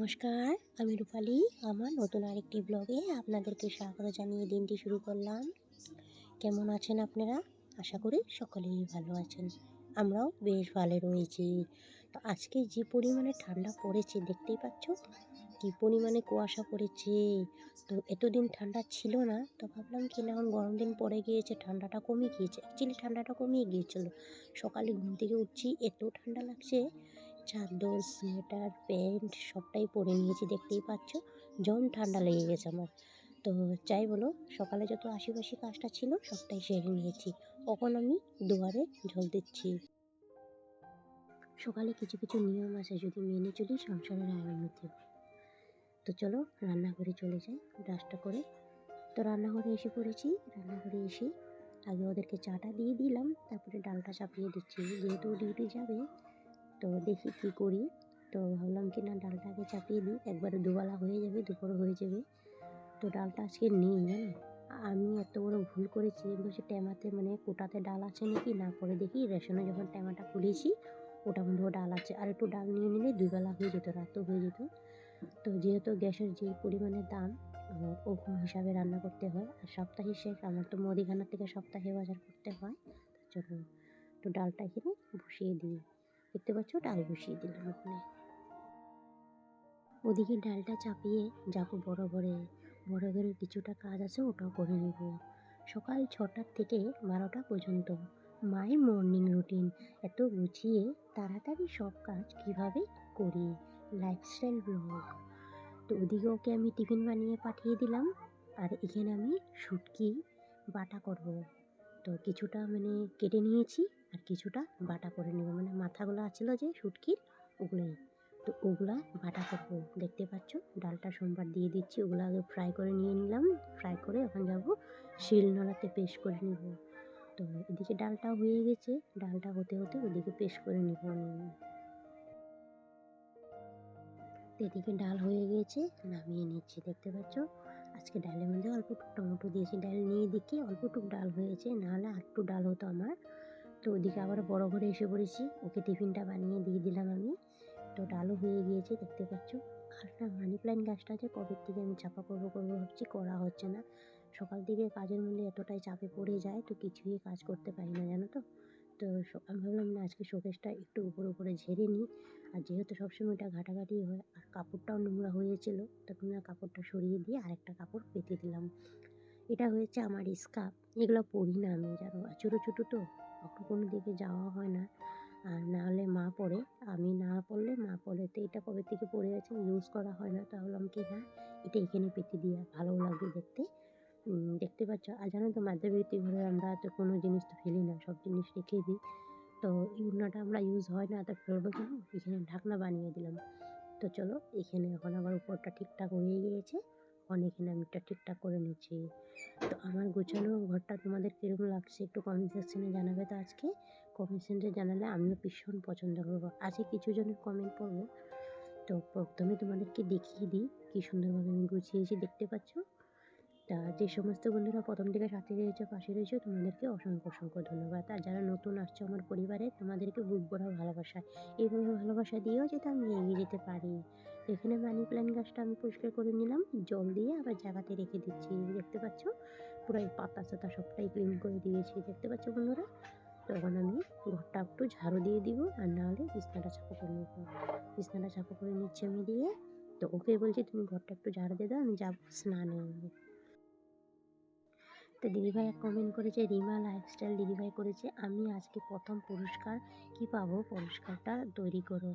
নমস্কার, আমি রূপালি। আমার নতুন আরেকটি ব্লগে আপনাদেরকে স্বাগত জানিয়ে দিনটি শুরু করলাম। কেমন আছেন আপনারা? আশা করি সকলেই ভালো আছেন। আমরাও বেশ ভালো রয়েছি। তো আজকে যে পরিমাণে ঠান্ডা পড়েছে, দেখতেই পাচ্ছ? কি পরিমাণে কুয়াশা পড়েছে। তো এতদিন ঠান্ডা ছিল না, তো ভাবলাম কি না, এখন গরম দিন পড়ে গিয়েছে, ঠান্ডাটা কমে গিয়েছে। অ্যাকচুয়ালি ঠান্ডাটা কমিয়ে গিয়েছিল। সকালে ঘুম থেকে উঠছি, এত ঠান্ডা লাগছে চাদর, সোয়েটার, প্যান্ট সবটাই পরে নিয়েছি, দেখতেই পাচ্ছ। জন ঠান্ডা লেগে গেছে আমার। তো যাই বলো, সকালে যত আশেপাশে কাজটা ছিল, সবটাই সেরে নিয়েছি। কখন আমি দুয়ারে জল দিচ্ছি। সকালে কিছু কিছু নিয়ম আছে, যদি মেনে চলি সংসারের আয় উন্নতি তো চলো, রান্নাঘরে চলে যাই, ব্রাশটা করে। তো রান্নাঘরে এসে পড়েছি। রান্নাঘরে এসে আগে ওদেরকে চাটা দিয়ে দিলাম, তারপরে ডালটা চাপিয়ে দিচ্ছি। যেহেতু ডিউটি যাবে তো দেখি কি করি। তো ভাবলাম কি না ডালটা আগে চাপিয়ে দিই, একবারে দুবেলা হয়ে যাবে দুপুর হয়ে যাবে। তো ডালটা আজকে নেই, জানো? আমি এত বড় ভুল করেছি বলছি ট্যামাতে মানে কোটাতে ডাল আছে নাকি? না, পরে দেখি রেশনে যখন ট্যামাটা খুলেছি, ওটা মধ্যেও ডাল আছে। আর একটু ডাল নিয়ে নিলে দুবেলা হয়ে যেত, রাতও হয়ে যেত। তো যেহেতু গ্যাসের যে পরিমাণে দাম ওরকম হিসাবে রান্না করতে হয়। আর সপ্তাহে শেষ, আমার তো মুদিখানা থেকে সপ্তাহে বাজার করতে হয়, তার জন্য একটু ডালটা এখানে বসিয়ে দিই। দেখতে পাচ্ছ, ডাল বসিয়ে দিলাম ওখানে ওদিকে ডালটা চাপিয়ে যাব বড় ঘরে বড় ঘরে কিছুটা কাজ আছে, ওটাও করে নেব। সকাল ছটার থেকে বারোটা পর্যন্ত। My morning routine. এত গুছিয়ে তাড়াতাড়ি সব কাজ কীভাবে করি? Lifestyle vlog. তো ওদিকে ওকে আমি টিফিন বানিয়ে পাঠিয়ে দিলাম। আর এখানে আমি শুটকি বাটা করব। তো কিছুটা মানে কেটে নিয়েছি আর কিছুটা বাটা করে নেব। মানে মাথাগুলো আছিল যে শুটকির, ওগুলোই। তো ওগুলা বাটা করব। দেখতে পাচ্ছ, ডালটা সোমবার দিয়ে দিচ্ছি। ওগুলো আগে ফ্রাই করে নিয়ে নিলাম। ফ্রাই করে এখন যাব শিল নোড়াতে পেস্ট করে নেব। তো এদিকে ডালটা হয়ে গেছে। ডালটা হতে হতে ওদিকে পেস্ট করে নেব এদিকে ডাল হয়ে গেছে, নামিয়ে নিচ্ছি। দেখতে পাচ্ছ আজকে ডালের মধ্যে অল্প টুক টমেটো দিয়েছি। ডাল নিয়ে দেখি অল্প টুক ডাল হয়েছে, নাহলে একটু ডাল হতো আমার। তো ওদিকে আবার বড় ঘরে এসে পড়েছি, ওকে টিফিনটা বানিয়ে দিয়ে দিলাম আমি। তো ডালও হয়ে গিয়েছে, দেখতে পাচ্ছ। আরেকটা মানি প্ল্যান্ট গাছটা আছে কবে থেকে আমি চাপা করব করব ভাবছি, করা হচ্ছে না। সকাল থেকে কাজের মধ্যে এতটাই চাপে পড়ে যায়, তো কিছুই কাজ করতে পারি না, জানো তো? তো আমি ভাবলাম না, আজকে শোকেসটা একটু উপরে উপরে ঝেড়ে নিই। আর যেহেতু সবসময় এটা ঘাটাঘাটি হয়, আর কাপড়টাও নোংরা হয়েছিল তখন কাপড়টা সরিয়ে দিয়ে আরেকটা কাপড় পেতে দিলাম। এটা হয়েছে আমার স্কার্ফ, এগুলো পরি না আমি জানো। ছোটো ছোটো তো কখনো কোনো দিকে যাওয়া হয় না। আর না হলে মা পরে, আমি না পরলে মা পরে, তো এটা কবে থেকে পরে আছে ইউজ করা হয় না। তাহলে আমি কি হ্যাঁ এটা এখানে পেতে দিয়ে ভালো লাগবে দেখতে। দেখতে পাচ্ছ, আর জানো তো মাধ্যমিক ঘরে আমরা তো কোনো জিনিস তো ফেলি না, সব জিনিস রেখে দিই। তো উন্নাটা আমরা ইউজ হয় না, তো ফেলব কেন? এখানে ঢাকনা বানিয়ে দিলাম। তো চলো, এখানে এখন আবার উপরটা ঠিকঠাক হয়ে গিয়েছে। এখন এখানে আমি এটা ঠিকঠাক করে নিচ্ছি। তো আমার গোছানো ঘরটা তোমাদের কীরকম লাগছে একটু কমেন্ট সেকশনে জানাবে তো আজকে। কমেন্ট সেকশনে জানালে আমিও ভীষণ পছন্দ করব। আজকে কিছু জনের কমেন্ট পড়ব। তো প্রথমে তোমাদেরকে দেখিয়ে দিই, কী সুন্দরভাবে আমি গুছিয়েছি, দেখতে পাচ্ছ? তা যে সমস্ত বন্ধুরা প্রথম থেকে সাথে রয়েছে, পাশে রয়েছে, তোমাদেরকে অসংখ্য অসংখ্য ধন্যবাদ। আর যারা নতুন আসছে আমার পরিবারে, তোমাদেরকে বুক ভরা ভালোবাসা। এইভাবে ভালোবাসা দিয়েও যাতে আমি এগিয়ে যেতে পারি। এখানে মানি প্ল্যান্ট গাছটা আমি পরিষ্কার করে নিলাম, জল দিয়ে আবার জায়গাতে রেখে দিচ্ছি। দেখতে পাচ্ছ? পুরো পাতা সাতা সবটাই ক্লিন করে দিয়েছি। দেখতে পাচ্ছ বন্ধুরা? তখন আমি ঘরটা একটু ঝাড়ু দিয়ে দিব, আর নাহলে বিছনাটা ছাপা করে নেব। বিছনাটা ছাপা করে নিচ্ছি আমি দিয়ে। তো ওকে বলছি, তুমি ঘরটা একটু ঝাড়ু দিয়ে দাও, আমি যাব স্নানে। তো দিদিভাই এক কমেন্ট করেছে, রিমা লাইফস্টাইল দিদিভাই করেছে, আমি আজকে প্রথম পুরস্কার কি পাবো? পুরস্কারটা তৈরি করো।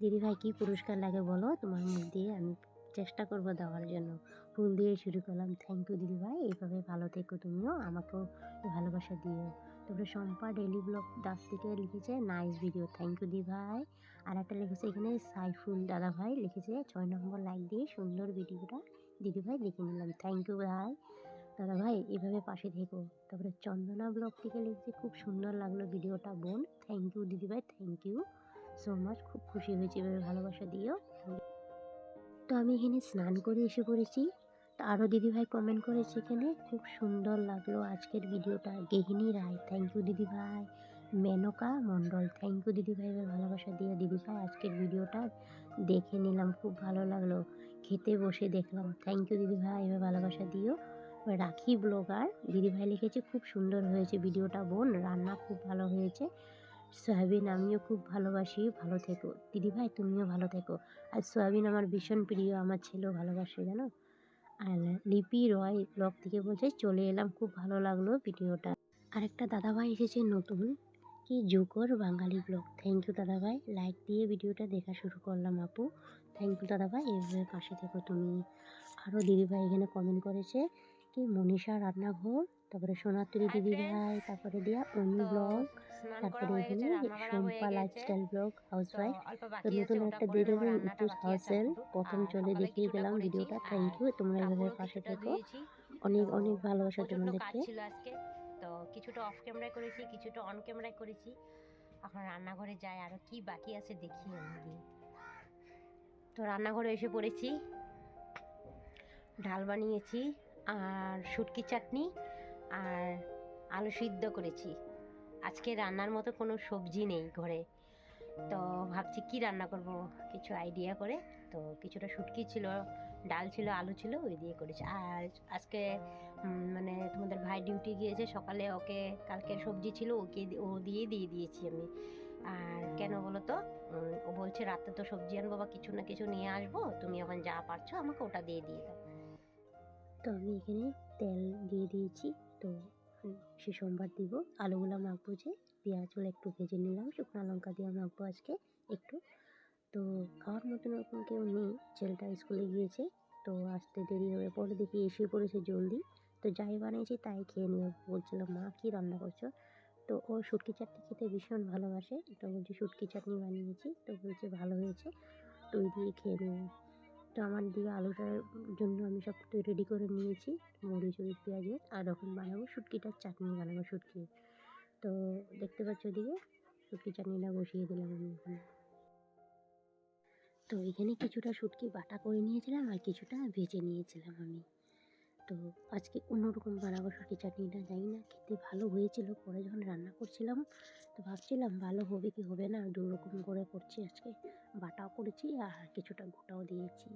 দিদিভাই কি পুরস্কার লাগে বলো? তোমার মুখ দিয়ে আমি চেষ্টা করব দেওয়ার জন্য। ফুল দিয়ে শুরু করলাম। থ্যাংক ইউ দিদিভাই এইভাবে ভালো থেকো তুমিও, আমাকেও ভালোবাসা দিও। তারপরে শম্পা ডেলি ব্লগ দাস থেকে লিখেছে নাইস ভিডিও থ্যাংক ইউ দিভাই আর একটা লিখেছে এখানে সাইফুল দাদা ভাই, লিখেছে, ছয় নম্বর লাইক দিয়ে সুন্দর ভিডিওটা দিদিভাই দেখে নিলাম। থ্যাংক ইউ ভাই। দাদা ভাই এভাবে পাশে থেকো। তারপরে চন্দনা ব্লগ থেকে লিখছে খুব সুন্দর লাগল ভিডিওটা, বোন। থ্যাংক ইউ দিদিভাই থ্যাংক ইউ সো মাচ খুব খুশি হয়েছি, এভাবে ভালোবাসা দিও তো আমি এখানে স্নান করে এসে পড়েছি। তো আরও দিদিভাই কমেন্ট করেছে এখানে, খুব সুন্দর লাগল আজকের ভিডিওটা। গেহিনী রায় থ্যাংক ইউ দিদিভাই। মেনকা মণ্ডল থ্যাংক ইউ দিদিভাই এবার ভালোবাসা দিয়ে দিদিভাই আজকের ভিডিওটা দেখে নিলাম, খুব ভালো লাগল। খেতে বসে দেখলাম থ্যাংক ইউ দিদিভাই এবার ভালোবাসা দিও রাখি ব্লগার। দিদিভাই লিখেছে, খুব সুন্দর হয়েছে ভিডিওটা বোন, রান্না খুব ভালো হয়েছে। সয়াবিন আমিও খুব ভালোবাসি, ভালো থেকো। দিদিভাই, তুমিও ভালো থেকো। আর সয়াবিন আমার ভীষণ প্রিয়, আমার ছেলেও ভালোবাসে, জানো? আর লিপি রয় ব্লগ থেকে বলছে, চলে এলাম, খুব ভালো লাগল ভিডিওটা। আর আরেকটা দাদাভাই এসেছে নতুন, কি জুকর বাঙালি ব্লগ। থ্যাংক ইউ দাদাভাই লাইক দিয়ে ভিডিওটা দেখা শুরু করলাম আপু। থ্যাংক ইউ দাদাভাই এইভাবে পাশে থেকো তুমি। আরও দিদিভাই এখানে কমেন্ট করেছে কি মনীষা রান্নাঘর তারপরে সোনাতুরি দিদিভাই তারপরে দিয়া অনু ব্লগ তারপরে এখানে Shampa lifestyle blog housewife তো নতুন একটা দেবেন ইটুস হাউসেল প্রথম চলে দেখিয়ে গেলাম ভিডিওটা থ্যাংক ইউ তোমরা এভাবে পাশে থেকো। অনেক অনেক ভালোবাসা তোমাদেরকে। তো কিছুটা অফ ক্যামেরায় করেছি কিছুটা অন ক্যামেরায় করেছি। এখন রান্নাঘরে যাই আরও কি বাকি আছে দেখি আমি। তো রান্নাঘরে এসে পড়েছি। ডাল বানিয়েছি। আর শুটকি চাটনি আর আলু সিদ্ধ করেছি। আজকে রান্নার মতো কোনো সবজি নেই ঘরে। তো ভাবছি কি রান্না করব, কিছু আইডিয়া করে। তো কিছুটা শুটকি ছিল, ডাল ছিল, আলু ছিল, ওই দিয়ে করেছি। আর আজকে মানে তোমাদের ভাই ডিউটি গিয়েছে, সকালে ওকে কালকের সবজি ছিল, ওকে ও দিয়ে দিয়ে দিয়েছি আমি। আর কেন বলো তো? ও বলছে, রাতে তো সবজি আনব বা কিছু না কিছু নিয়ে আসব। তুমি এখন যা পারছ আমাকে ওটা দিয়ে দিয়ে দাও। তো আমি এখানে তেল দিয়ে দিয়েছি। তো সে সোমবার দিব। আলুগুলো মাখবো যে, পেঁয়াজগুলো একটু ভেজে নিলাম, শুকনো লঙ্কা দিয়ে মাখবো আজকে একটু। তো খাওয়ার মতন ওরকম কেউ নেই, ছেলেটা স্কুলে গিয়েছে, তো আসতে দেরি হবে পরে দেখি এসে পড়েছে জলদি। তো যাই বানিয়েছি তাই খেয়ে নিও বলছিল মা, কী রান্না করছ? তো ও শুটকি চাটনি খেতে ভীষণ ভালোবাসে। তো বলছি, শুটকি চাটনি বানিয়েছি। তো বলছে, ভালো হয়েছে। তো ওই দিয়ে খেয়ে নেবে তো আমার দিকে আলুটার জন্য আমি সব রেডি করে নিয়েছি। মরিচ মরিচ পেঁয়াজের আর এখন বানাবো শুটকিটার চাটনি, বানাবো শুটকি। তো দেখতে পাচ্ছ ওদিকে? শুটকি চাটনিটা বসিয়ে দিলাম আমি এখানে। তো এখানে কিছুটা শুটকি বাটা করে নিয়েছিলাম আর কিছুটা ভেজে নিয়েছিলাম আমি। তো আজকে অন্যরকম বানাবো শুটকি চাটনিটা। জানি না খেতে ভালো হয়েছিল পরে যখন রান্না করছিলাম তো ভাবছিলাম ভালো হবে কি হবে না? দু রকম করে করছি আজকে। বাটাও করেছি আর কিছুটা গোটাও দিয়েছি।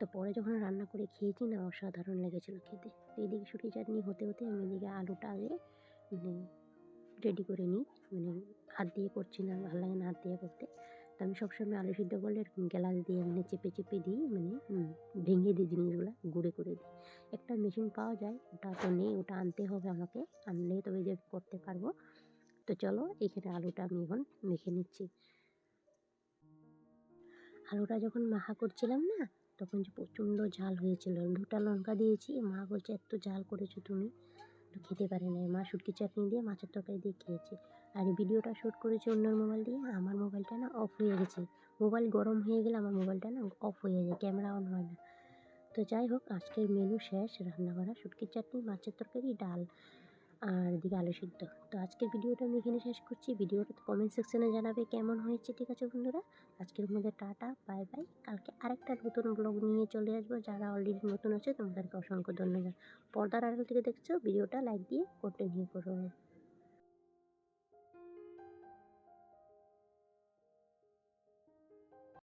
তো পরে যখন রান্না করে খেয়েছি না, অসাধারণ লেগেছিল খেতে। তো এদিকে শুটকি চাটনি হতে হতে আমি এদিকে আলুটা আগে মানে রেডি করে নিই। মানে হাত দিয়ে করছি না, ভালো লাগে না হাত দিয়ে করতে। তো আমি সবসময় আলু সিদ্ধ করলে এরকম গ্লাস দিয়ে মানে চেপে চেপে দিই মানে ভেঙে দিই জিনিসগুলো, গুঁড়ে করে দিই। একটা মেশিন পাওয়া যায়, ওটা তো নেই, ওটা আনতে হবে আমাকে। আনলে তবে যে করতে পারব। তো চলো, এখানে আলুটা আমি এখন মেখে নিচ্ছি। আলুটা যখন মাখা করছিলাম না, তখন যে প্রচণ্ড ঝাল হয়েছিল। দুটা লঙ্কা দিয়েছি, মা বলছে, এত ঝাল করেছ তুমি। তো খেতে পারে না মা শুটকি চাটনি দিয়ে মাছের তরকারি দিয়ে খেয়েছে। আর ভিডিওটা শ্যুট করেছে অন্যর মোবাইল দিয়ে, আমার মোবাইলটা না অফ হয়ে গেছে। মোবাইল গরম হয়ে গেলে আমার মোবাইলটা না অফ হয়ে যায় ক্যামেরা অন হয় না। তো যাই হোক, আজকের মেনু শেষ রান্না করা শুটকির চাটনি, মাছের তরকারি, ডাল। আর এদিকে আলু সিদ্ধ। তো আজকের ভিডিওটা আমি এখানে শেষ করছি। ভিডিওটা কমেন্ট সেকশনে জানাবে কেমন হয়েছে, ঠিক আছে বন্ধুরা? আজকের মধ্যে টাটা বাই বাই কালকে আরেকটা নতুন ব্লগ নিয়ে চলে আসব। যারা অলরেডি নতুন আছে, তোমাদেরকে অসংখ্য ধন্যবাদ। পর্দার আড়াল থেকে দেখছ, ভিডিওটা লাইক দিয়ে কন্টিনিউ করো।